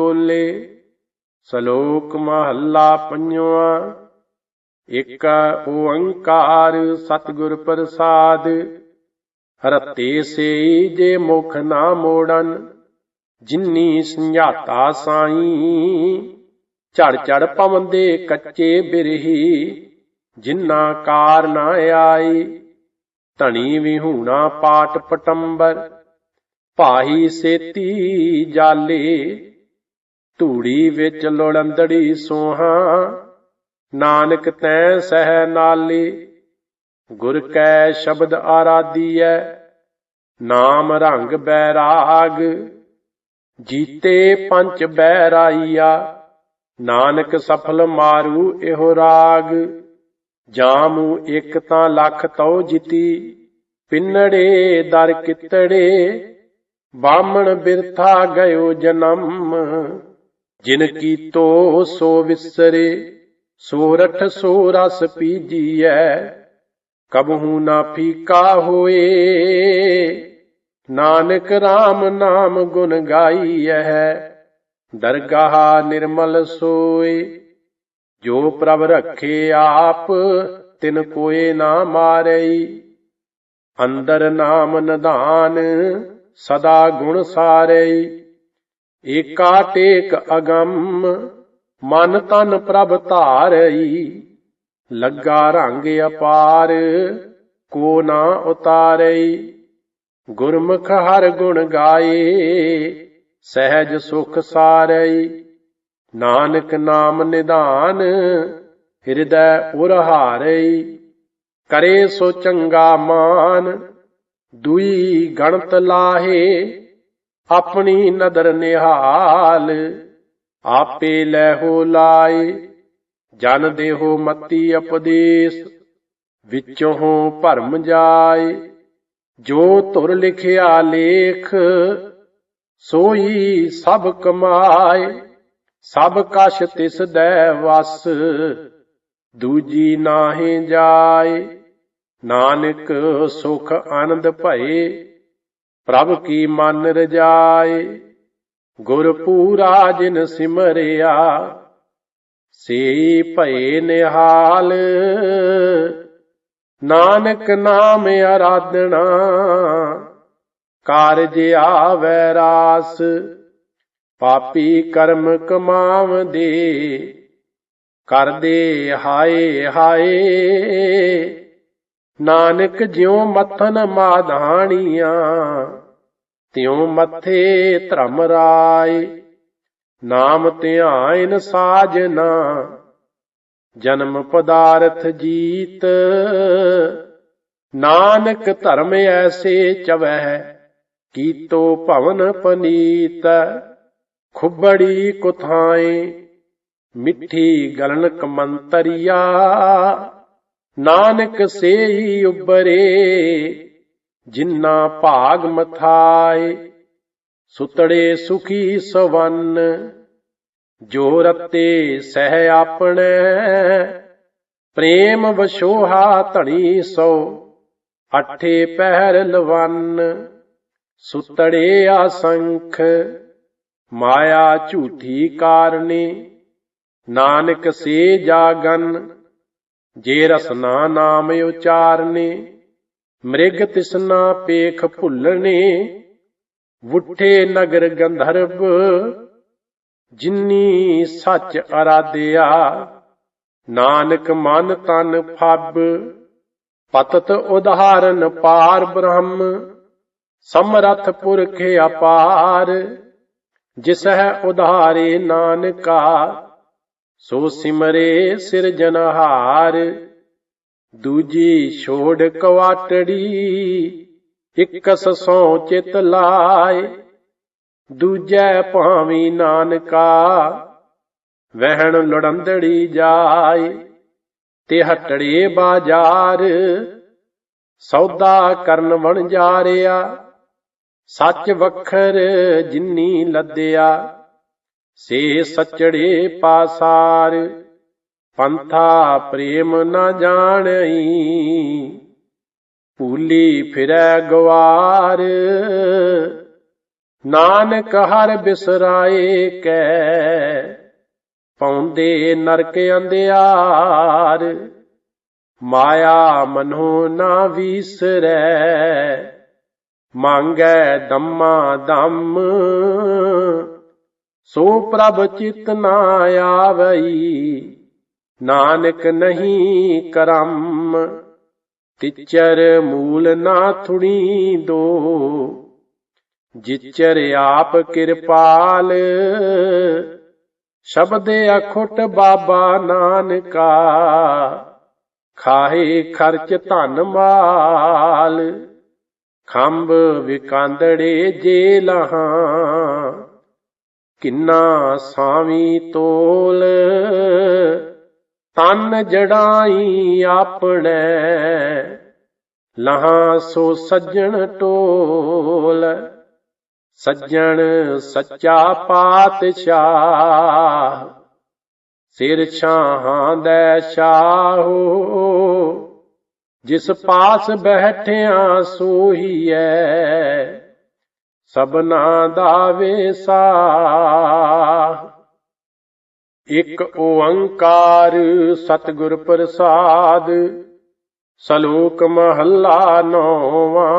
ਬੋਲੇ ਸ਼ਲੋਕ ਮਹੱਲਾ ਪੰਜਵਾਂ। ਇਕ ਓੰਕਾਰ ਸਤਿਗੁਰ ਪ੍ਰਸਾਦ, ਰਤੇ ਸੇ ਜੇ ਮੁਖ ਨਾ ਮੋੜਨ, ਜਿਨੀ ਸੰਝਾਤਾ ਸਾਈ। ਝੜ ਝੜ ਪਵੰਦੇ ਕੱਚੇ ਬਿਰਹੀ, ਜਿਨਾ ਕਾਰ ਨਾ ਆਈ। ਧਣੀ ਵਿਹੂਣਾ ਪਾਟ ਪਟੰਬਰ ਭਾਈ ਸੇਤੀ ਜਾਲੇ ਧੂੜੀ ਵਿੱਚ ਲੋੜੰਦੜੀ ਸੋਹਾ। ਨਾਨਕ ਤੈ ਸਹਿ ਨਾਲੇ, ਗੁਰ ਕੈ ਸ਼ਬਦ ਆਰਾਧੀਐ, ਨਾਮ ਰੰਗ ਬੈਰਾਗ, ਜੀਤੇ ਪੰਚ ਬੈਰਾਈਆ, ਨਾਨਕ ਸਫਲ ਮਾਰੂ ਇਹੋ ਰਾਗ। ਜਾਮੂ ਇੱਕ ਤਾਂ ਲੱਖ ਤਉ ਜਿਤੀ, ਪਿੰਨੜੇ ਦਰ ਕਿਤੜੇ ਬਾਮਣ ਬਿਰਥਾ ਗਇਓ ਜਨਮ। ਜਿਨ ਕੀਤੋ ਸੋ ਵਿਸਰੇ ਸੋਰਠ ਸੋ ਰਸ ਪੀਜੀਐ, ਕਬਹੂ ਨਾ ਫੀਕਾ ਹੋਏ। ਨਾਨਕ RAM ਨਾਮ ਗੁਣ ਗਾਈਐ, ਦਰਗਾਹ ਨਿਰਮਲ ਸੋਏ। ਜੋ ਪ੍ਰਭ ਰੱਖੇ ਆਪ, ਤਿਨ ਕੋਏ ਨਾ ਮਾਰਈ। ਅੰਦਰ ਨਾਮ ਨਿਧਾਨ, ਸਦਾ ਗੁਣ ਸਾਰਈ। ਏਕਾ ਟੇਕ ਅਗੰਮ, ਮਨ ਤਨ ਪ੍ਰਭ ਧਾਰਈ, ਲੱਗਾ ਰੰਗ ਅਪਾਰ, ਕੋ ਨਾ ਉਤਾਰਈ। ਗੁਰਮੁਖ ਹਰ ਗੁਣ ਗਾਏ, ਸਹਿਜ ਸੁਖ ਸਾਰਈ। ਨਾਨਕ ਨਾਮ ਨਿਧਾਨ, ਹਿਰਦੈ ਉਰਹਾਰਈ। ਕਰੇ ਸੋ ਚੰਗਾ ਮਾਨ, ਦੁਈ ਗਣਤ ਲਾਹੇ ਆਪਣੀ ਨਦਰ ਨਿਹਾਲ, ਆਪੇ ਲੈਹੋ ਲਾਏ। ਜਨ ਦੇਹੋ ਮਤੀ ਉਪਦੇਸ਼, ਵਿੱਚੋਂ ਭਰਮ ਜਾਏ। ਜੋ ਧੁਰ ਲਿਖਿਆ ਲੇਖ, ਸੋਈ ਸਭ ਕਮਾਏ। ਸਭ ਕਛ ਤਿਸ ਦੈ ਵਸ, ਦੂਜੀ ਨਾਹੀ ਜਾਏ। ਨਾਨਕ ਸੁਖ ਆਨੰਦ ਭਏ। ਪ੍ਰਭ ਕੀ ਮਨ ਰਜਾਏ? ਗੁਰ ਪੂਰਾ ਜਿਨ ਸਿਮਰਿਆ ਸੇ ਭਏ ਨਿਹਾਲ। ਨਾਨਕ ਨਾਮ ਆਰਾਧਣਾ ਕਾਰਜ ਆਵੈ ਰਾਸ, ਪਾਪੀ ਕਰਮ ਕਮਾਵਦੇ। ਕਰਦੇ ਹਾਏ ਹਾਏ, ਨਾਨਕ ਜਿਉ ਮਥਨ ਮਾਧਾਣੀਆਂ ਤਿਉ ਮੱਥੇ ਧਰਮ ਰਾਏ, ਨਾਮ ਧਿਆਇਨ ਸਾਜਨਾ, ਜਨਮ ਪਦਾਰਥ ਜੀਤ। ਨਾਨਕ ਧਰਮ ਐਸੇ ਚਵਹਿ, ਕੀਤੋ ਭਵਨ ਪਨੀਤ। ਖੁਬੜੀ ਕੁਥਾਏ ਮਿੱਠੀ ਗਲਨ ਕਮੰਤਰੀਆ। ਨਾਨਕ ਸੇਈ ਉਬਰੇ ਜਿਨ੍ਹਾਂ ਭਾਗ ਮਥਾਏ, ਸੁਤੜੇ ਸੁਖੀ ਸਵੰਨ। ਜੋ ਰਤੇ ਸਹਿ ਆਪਣੇ, ਪ੍ਰੇਮ ਵਸ਼ੋਹਾ ਧਣੀ ਸੋ। ਅਠੇ ਪਹਿਰ ਲਵੰਨ, ਸੁਤੜੇ ਆਸੰਖ। ਮਾਇਆ ਝੂਠੀ ਕਾਰਨੀ, ਨਾਨਕ ਸੇ ਜਾਗਨ। ਜੇ ਰਸਨਾ ਨਾਮ ਉਚਾਰਨੇ ਮ੍ਰਿਗ ਤਿਸਨਾ ਪੇਖ ਭੁੱਲਣੇ, ਵੁੱਠੇ ਨਗਰ ਗੰਧਰਵ, ਜਿਨੀ ਸੱਚ ਅਰਾਧਿਆ, ਨਾਨਕ ਮਨ ਤਨ ਫੱਬ, ਪਤਤ ਉਦਾਹਰਨ ਪਾਰ ਬ੍ਰਹਮ, ਸਮਰਥ ਪੁਰਖ ਅਪਾਰ ਜਿਸ ਹੈ ਉਧਾਰੇ ਨਾਨਕਾ, ਸੋ ਸਿਮਰੇ ਸਿਰਜਨਹਾਰ ਦੂਜੀ ਛੋੜ ਕਵਾਟੜੀ ਇਕਸ ਸੋ ਚਿਤ ਲਾਏ। ਦੂਜੈ ਭਾਵੀ ਨਾਨਕਾ, ਵਹਿਣ ਲੜੰਦੜੀ ਜਾਏ। ਤੇ ਹਟੜੇ ਬਾਜ਼ਾਰ, ਸੌਦਾ ਕਰਨ ਵਣ ਜਾ ਰਿਆ ਸੱਚ ਵਖਰ ਜਿੰਨੀ ਲੱਦਿਆ, ਸੇ ਸੱਚੜੇ ਪਾਸਾਰ। ਪੰਥਾ ਪ੍ਰੇਮ ਨਾ ਜਾਣਈ, ਭੂਲੀ ਫਿਰੈ ਗਵਾਰ। ਨਾਨਕ ਹਰ ਬਿਸਰਾਏ ਕੈ ਪੌਂਦੇ ਨਰਕ ਅੰਧਿਆਰ। ਮਾਇਆ ਮਨੋ ਨਾ ਵੀਸਰੈ, ਮੰਗੈ ਦਮਾ ਦਮ। ਸੋ ਪ੍ਰਭ ਚਿਤ ਨਾ ਆਵਈ ਨਾਨਕ ਨਹੀਂ ਕਰਮ, ਤਿਚਰ ਮੂਲ ਨਾ ਥੁਣੀ ਦੋ। ਜਿਚਰ ਆਪ ਕਿਰਪਾਲ, ਸ਼ਬਦ ਅਖੁੱਟ ਬਾਬਾ ਨਾਨਕਾ। ਖਾਹੇ ਖਰਚ ਧਨ ਮਾਲ, ਖੰਭ ਵਿਕਾਂਦੜੇ ਜੇ ਲਹਾਂ। ਕਿੰਨਾ ਸਾਵੀ ਤੋਲ ਤਨ ਜੜਾਈ ਆਪਣੇ, ਲਹਾਂ ਸੋ ਸੱਜਣ ਟੋਲ ਸੱਜਣ ਸੱਚਾ ਪਾਤਸ਼ਾਹ, ਸਿਰ ਛਾਹਾਂ ਦੇ ਸ਼ਾਹੋ ਜਿਸ ਪਾਸ ਬੈਠਿਆ ਸੋਹੀਐ ਸਬਨਾ ਦਾ ਵੇਸਾ। ਇਕ ਓੰਕਾਰ ਸਤਿਗੁਰ ਪ੍ਰਸਾਦ ਸਲੋਕ ਮਹੱਲਾ ਨੌਵਾਂ।